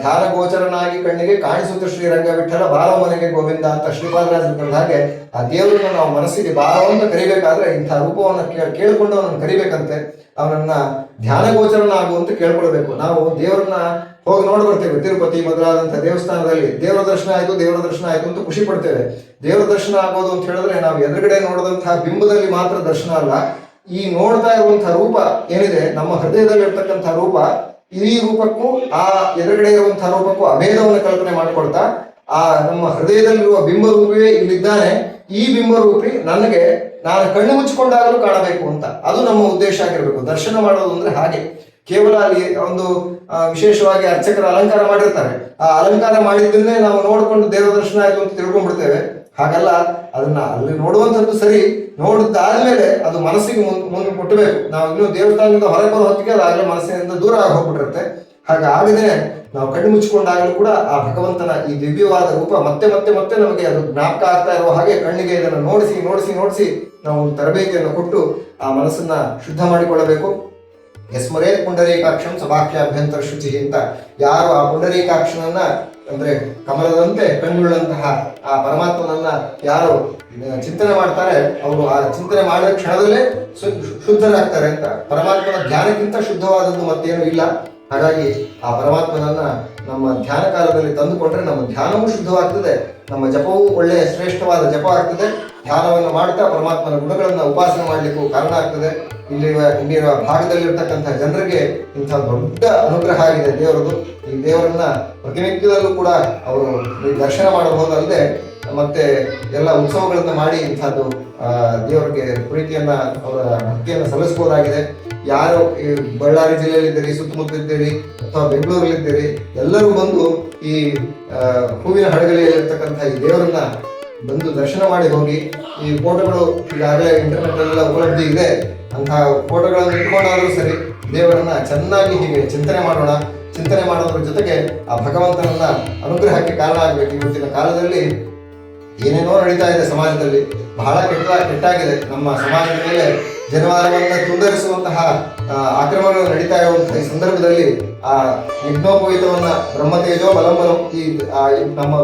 ಧ್ಯಾನ ಗೋಚರನಾಗಿ ಕಣ್ಣಿಗೆ ಕಾಣಿಸುತ್ತೆ ಶ್ರೀರಂಗ ವಿಠಲ ಬಾಲ ಮನೆಗೆ ಗೋವಿಂದ ಅಂತ ಶ್ರೀಪಾದರಾಜರು ಬಂದ ಹಾಗೆ ಆ ದೇವರನ್ನು ನಾವು ಮನಸ್ಸಿಗೆ ಬಾಲವನ್ನು ಕರಿಬೇಕಾದ್ರೆ ಇಂಥ ರೂಪವನ್ನು ಕೇಳಿಕೊಂಡು ಅವನನ್ನು ಕರಿಬೇಕಂತೆ. ಅವನನ್ನ ಧ್ಯಾನ ಗೋಚರನಾಗುವಂತ ಕೇಳ್ಕೊಳ್ಬೇಕು. ನಾವು ದೇವರನ್ನ ಹೋಗಿ ನೋಡಿ ಬರ್ತೇವೆ ತಿರುಪತಿ ಮೊದಲಾದಂಥ ದೇವಸ್ಥಾನದಲ್ಲಿ ದೇವರ ದರ್ಶನ ಆಯ್ತು, ದೇವರ ದರ್ಶನ ಆಯ್ತು ಅಂತ ಖುಷಿ ಪಡ್ತೇವೆ. ದೇವರ ದರ್ಶನ ಆಗೋದು ಅಂತ ಹೇಳಿದ್ರೆ ನಾವು ಎದುರುಗಡೆ ನೋಡಿದಂತಹ ಬಿಂಬದಲ್ಲಿ ಮಾತ್ರ ದರ್ಶನ ಅಲ್ಲ. ಈ ನೋಡ್ತಾ ಇರುವಂತಹ ರೂಪ ಏನಿದೆ? ನಮ್ಮ ಹೃದಯದಲ್ಲಿ ಇರ್ತಕ್ಕಂಥ ರೂಪ ಈ ರೂಪಕ್ಕೂ, ಆ ಎದುರುಗಡೆ ರೂಪಕ್ಕೂ ಅಭೇದವನ್ನು ಕಲ್ಪನೆ ಮಾಡಿಕೊಡ್ತಾ ಆ ನಮ್ಮ ಹೃದಯದಲ್ಲಿರುವ ಬಿಂಬರೂಪಿಯೇ ಇಲ್ಲಿದ್ದಾನೆ. ಈ ಬಿಂಬರೂಪಿ ನನಗೆ, ನಾನು ಕಣ್ಣು ಮುಚ್ಚಿಕೊಂಡಾಗಲೂ ಕಾಣಬೇಕು ಅಂತ. ಅದು ನಮ್ಮ ಉದ್ದೇಶ ಆಗಿರಬೇಕು. ದರ್ಶನ ಮಾಡೋದು ಅಂದ್ರೆ ಹಾಗೆ. ಕೇವಲ ಅಲ್ಲಿ ಒಂದು ವಿಶೇಷವಾಗಿ ಅರ್ಚಕರ ಅಲಂಕಾರ ಮಾಡಿರ್ತಾರೆ. ಆ ಅಲಂಕಾರ ಮಾಡಿದ್ದನ್ನೇ ನಾವು ನೋಡಿಕೊಂಡು ದೇವರ ದರ್ಶನ ಆಯಿತು ಅಂತ ತಿಳ್ಕೊಂಡ್ಬಿಡ್ತೇವೆ. ಹಾಗಲ್ಲ, ಅದನ್ನ ಅಲ್ಲಿ ನೋಡುವಂಥದ್ದು ಸರಿ ನೋಡಿದ್ದಾದ್ಮೇಲೆ ಅದು ಮನಸ್ಸಿಗೆ ಮುಂದೆ ಮುಟ್ಟಬೇಕು. ನಾವು ಇನ್ನೂ ದೇವಸ್ಥಾನದಿಂದ ಹೊರಗೆ ಬರೋ ಹೊತ್ತಿಗೆ ಅದು ಆಗಲೇ ಮನಸ್ಸಿನಿಂದ ದೂರ ಆಗಿ ಹೋಗ್ಬಿಟ್ಟಿರುತ್ತೆ. ಹಾಗಾಗದೇ ನಾವು ಕಣ್ಣು ಮುಚ್ಚಿಕೊಂಡಾಗಲೂ ಕೂಡ ಆ ಭಗವಂತನ ಈ ದಿವ್ಯವಾದ ರೂಪ ಮತ್ತೆ ಮತ್ತೆ ಮತ್ತೆ ನಮಗೆ ಅದು ಜ್ಞಾಪಕ ಆಗ್ತಾ ಇರುವ ಹಾಗೆ ಕಣ್ಣಿಗೆ ಇದನ್ನು ನೋಡಿಸಿ ನೋಡಿಸಿ ನೋಡಿಸಿ ನಾವು ಒಂದು ತರಬೇತಿಯನ್ನು ಕೊಟ್ಟು ಆ ಮನಸ್ಸನ್ನ ಶುದ್ಧ ಮಾಡಿಕೊಳ್ಳಬೇಕು. ಎಸ್ಮರೇ ಪುಂಡರೀಕಾಕ್ಷಂ ಸಭಾಖ್ಯಾಭ್ಯಂತರ ಶುಚಿ ಅಂತ ಯಾರು ಆ ಪುಂಡರೀಕಾಕ್ಷನನ್ನ ಅಂದ್ರೆ ಕಮಲದಂತೆ ಕಣ್ಣುಳ್ಳಂತಹ ಆ ಪರಮಾತ್ಮನನ್ನ ಯಾರು ಚಿಂತನೆ ಮಾಡ್ತಾರೆ, ಅವರು ಆ ಚಿಂತನೆ ಮಾಡಿದ ಕ್ಷಣದಲ್ಲೇ ಶುದ್ಧರಾಗ್ತಾರೆ ಅಂತ. ಪರಮಾತ್ಮನ ಧ್ಯಾನಕ್ಕಿಂತ ಶುದ್ಧವಾದದ್ದು ಮತ್ತೇನು ಇಲ್ಲ. ಹಾಗಾಗಿ ಆ ಪರಮಾತ್ಮನನ್ನ ನಮ್ಮ ಧ್ಯಾನ ಕಾಲದಲ್ಲಿ ತಂದುಕೊಂಡ್ರೆ ನಮ್ಮ ಧ್ಯಾನವೂ ಶುದ್ಧವಾಗ್ತದೆ, ನಮ್ಮ ಜಪವೂ ಒಳ್ಳೆಯ ಶ್ರೇಷ್ಠವಾದ ಜಪ ಆಗ್ತದೆ. ಧ್ಯಾನವನ್ನು ಮಾಡ್ತಾ ಪರಮಾತ್ಮನ ಗುಣಗಳನ್ನು ಉಪಾಸನೆ ಮಾಡಲಿಕ್ಕೂ ಕಾರಣ ಆಗ್ತದೆ. ಇಲ್ಲಿರುವ ಇಲ್ಲಿರುವ ಭಾಗದಲ್ಲಿರ್ತಕ್ಕಂಥ ಜನರಿಗೆ ಇಂಥ ದೊಡ್ಡ ಅನುಗ್ರಹ ಆಗಿದೆ. ದೇವರದು ಈ ದೇವರನ್ನ ಪ್ರತಿನಿತ್ಯದಲ್ಲೂ ಕೂಡ ಅವರು ದರ್ಶನ ಮಾಡಬಹುದಲ್ಲದೆ ಮತ್ತೆ ಎಲ್ಲ ಉತ್ಸವಗಳನ್ನು ಮಾಡಿ ಇಂಥದ್ದು ದೇವರಿಗೆ ಪ್ರೀತಿಯನ್ನ, ಅವರ ಭಕ್ತಿಯನ್ನು ಸಲ್ಲಿಸಬಹುದಾಗಿದೆ. ಯಾರು ಈ ಬಳ್ಳಾರಿ ಜಿಲ್ಲೆಯಲ್ಲಿದ್ದೀರಿ, ಸುತ್ತಮುತ್ತಲಿದ್ದೀರಿ, ಅಥವಾ ಬೆಂಗಳೂರಲ್ಲಿದ್ದೀರಿ, ಎಲ್ಲರೂ ಬಂದು ಈ ಹೂವಿನ ಹಡಗಲಿಯಲ್ಲಿರ್ತಕ್ಕಂಥ ಈ ದೇವರನ್ನ ಬಂದು ದರ್ಶನ ಮಾಡಿ ಹೋಗಿ, ಈ ಫೋಟೋಗಳು ಈಗಾಗಲೇ ಇಂಟರ್ನೆಟ್ ಎಲ್ಲ ಉಪಲಬ್ಧಿ ಇದೆ ಅಂತಹ ಫೋಟೋಗಳನ್ನು ಇಟ್ಕೊಂಡಾದ್ರೂ ಸರಿ, ದೇವರನ್ನ ಚೆನ್ನಾಗಿ ಹೀಗೆ ಚಿಂತನೆ ಮಾಡೋಣ, ಚಿಂತನೆ ಮಾಡೋದ್ರ ಜೊತೆಗೆ ಆ ಭಗವಂತನನ್ನ ಅನುಗ್ರಹಕ್ಕೆ ಕಾರಣ ಆಗಬೇಕು. ಇವತ್ತಿನ ಕಾಲದಲ್ಲಿ ಏನೇನೋ ನಡೀತಾ ಇದೆ ಸಮಾಜದಲ್ಲಿ, ಬಹಳ ಕೆಟ್ಟ, ಕೆಟ್ಟಾಗಿದೆ ನಮ್ಮ ಸಮಾಜದ ಮೇಲೆ. ಜನವಾರವನ್ನ ತುಂಡರಿಸುವಂತಹ ಆಕ್ರಮಣಗಳು ನಡೀತಾ ಇರುವಂತಹ ಈ ಸಂದರ್ಭದಲ್ಲಿ, ಆ, ಯಜ್ಞೋಪವೀತವನ್ನ ಬ್ರಹ್ಮತೇಜೋ ಬಲಂಬಲ ಈ ನಮ್ಮ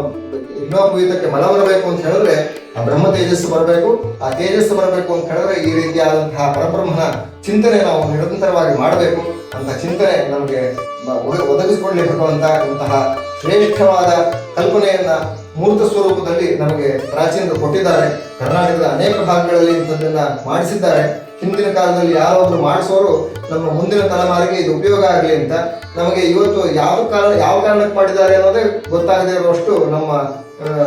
ಯಜ್ಞೋಪವೀತಕ್ಕೆ ಬಲ ಬರಬೇಕು ಅಂತ ಹೇಳಿದ್ರೆ, ಆ ಬ್ರಹ್ಮ ತೇಜಸ್ಸು ಬರಬೇಕು, ಆ ತೇಜಸ್ಸು ಬರಬೇಕು ಅಂತ ಹೇಳಿದ್ರೆ ಈ ರೀತಿಯಾದಂತಹ ಪರಬ್ರಹ್ಮನ ಚಿಂತನೆ ನಾವು ನಿರಂತರವಾಗಿ ಮಾಡಬೇಕು ಅಂತ ಚಿಂತನೆ ನಮಗೆ ಬ- ಒದ- ಒದಗಿಸಿಕೊಳ್ಳಿ ಭಗವಂತ ಇಂತಹ ಶ್ರೇಷ್ಠವಾದ ಕಲ್ಪನೆಯನ್ನ ಮೂರ್ತ ಸ್ವರೂಪದಲ್ಲಿ ನಮಗೆ ಪ್ರಾಚೀನರು ಕೊಟ್ಟಿದ್ದಾರೆ. ಕರ್ನಾಟಕದ ಅನೇಕ ಭಾಗಗಳಲ್ಲಿ ಇಂಥದ್ದನ್ನ ಮಾಡಿಸಿದ್ದಾರೆ. ಹಿಂದಿನ ಕಾಲದಲ್ಲಿ ಯಾರೊಬ್ರು ಮಾಡಿಸೋರು ನಮ್ಮ ಮುಂದಿನ ತಲೆಮಾರಿಗೆ ಇದು ಉಪಯೋಗ ಆಗಲಿ ಅಂತ ನಮಗೆ ಇವತ್ತು ಯಾವ ಕಾರಣ, ಯಾವ ಕಾರಣಕ್ಕೆ ಮಾಡಿದ್ದಾರೆ ಅನ್ನೋದೇ ಗೊತ್ತಾಗದೇ ಇರುವಷ್ಟು ನಮ್ಮ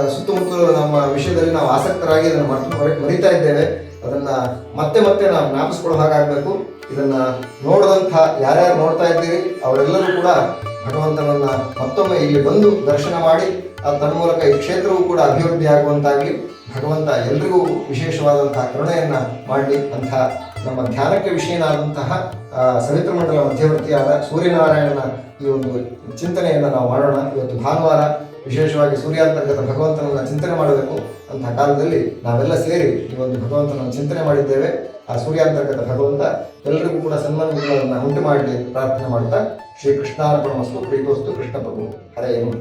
ಸುತ್ತಮುತ್ತಲು ನಮ್ಮ ವಿಷಯದಲ್ಲಿ ನಾವು ಆಸಕ್ತರಾಗಿ ಇದನ್ನು ಮರ್ತು ಮರಿ- ಮರಿತಾ ಇದ್ದೇವೆ. ಅದನ್ನು ಮತ್ತೆ ಮತ್ತೆ ನಾವು ಜ್ಞಾಪಿಸ್ಕೊಳ್ಳೋ ಹಾಗಾಗಬೇಕು ಇದನ್ನು ನೋಡಿದಂಥ ಯಾರ್ಯಾರು ನೋಡ್ತಾ ಇದ್ದೀರಿ, ಅವರೆಲ್ಲರೂ ಕೂಡ ಭಗವಂತನನ್ನ ಮತ್ತೊಮ್ಮೆ ಇಲ್ಲಿ ಬಂದು ದರ್ಶನ ಮಾಡಿ ಆ ತನ್ಮೂಲಕ ಈ ಕ್ಷೇತ್ರವೂ ಕೂಡ ಅಭಿವೃದ್ಧಿ ಆಗುವಂತಾಗಲಿ ಭಗವಂತ ಎಲ್ರಿಗೂ ವಿಶೇಷವಾದಂತಹ ಕರುಣೆಯನ್ನ ಮಾಡಲಿ ಅಂತ ನಮ್ಮ ಧ್ಯಾನಕ್ಕೆ ವಿಷಯನಾದಂತಹ ಸವಿತ್ರ ಮಂಡಲ ಮಧ್ಯವರ್ತಿಯಾದ ಸೂರ್ಯನಾರಾಯಣನ ಈ ಒಂದು ಚಿಂತನೆಯನ್ನ ನಾವು ಮಾಡೋಣ. ಇವತ್ತು ಭಾನುವಾರ ವಿಶೇಷವಾಗಿ ಸೂರ್ಯಾಂತರ್ಗತ ಭಗವಂತನನ್ನ ಚಿಂತನೆ ಮಾಡಬೇಕು ಅಂತಹ ಕಾಲದಲ್ಲಿ ನಾವೆಲ್ಲ ಸೇರಿ ಈ ಒಂದು ಭಗವಂತನ ಚಿಂತನೆ ಮಾಡಿದ್ದೇವೆ. ಆ ಸೂರ್ಯಾಂತರ್ಗತ ಭಗವಂತ ಎಲ್ಲರಿಗೂ ಕೂಡ ಸನ್ಮಾನಗಳನ್ನು ಉಂಟು ಮಾಡಲಿ ಪ್ರಾರ್ಥನೆ ಮಾಡ್ತಾ ಶ್ರೀ ಕೃಷ್ಣಾರ್ಪಣ ವಸ್ತು ಪ್ರೀತೋಸ್ತು ಕೃಷ್ಣ ಪ್ರಭು ಹರೇ ನಮಃ.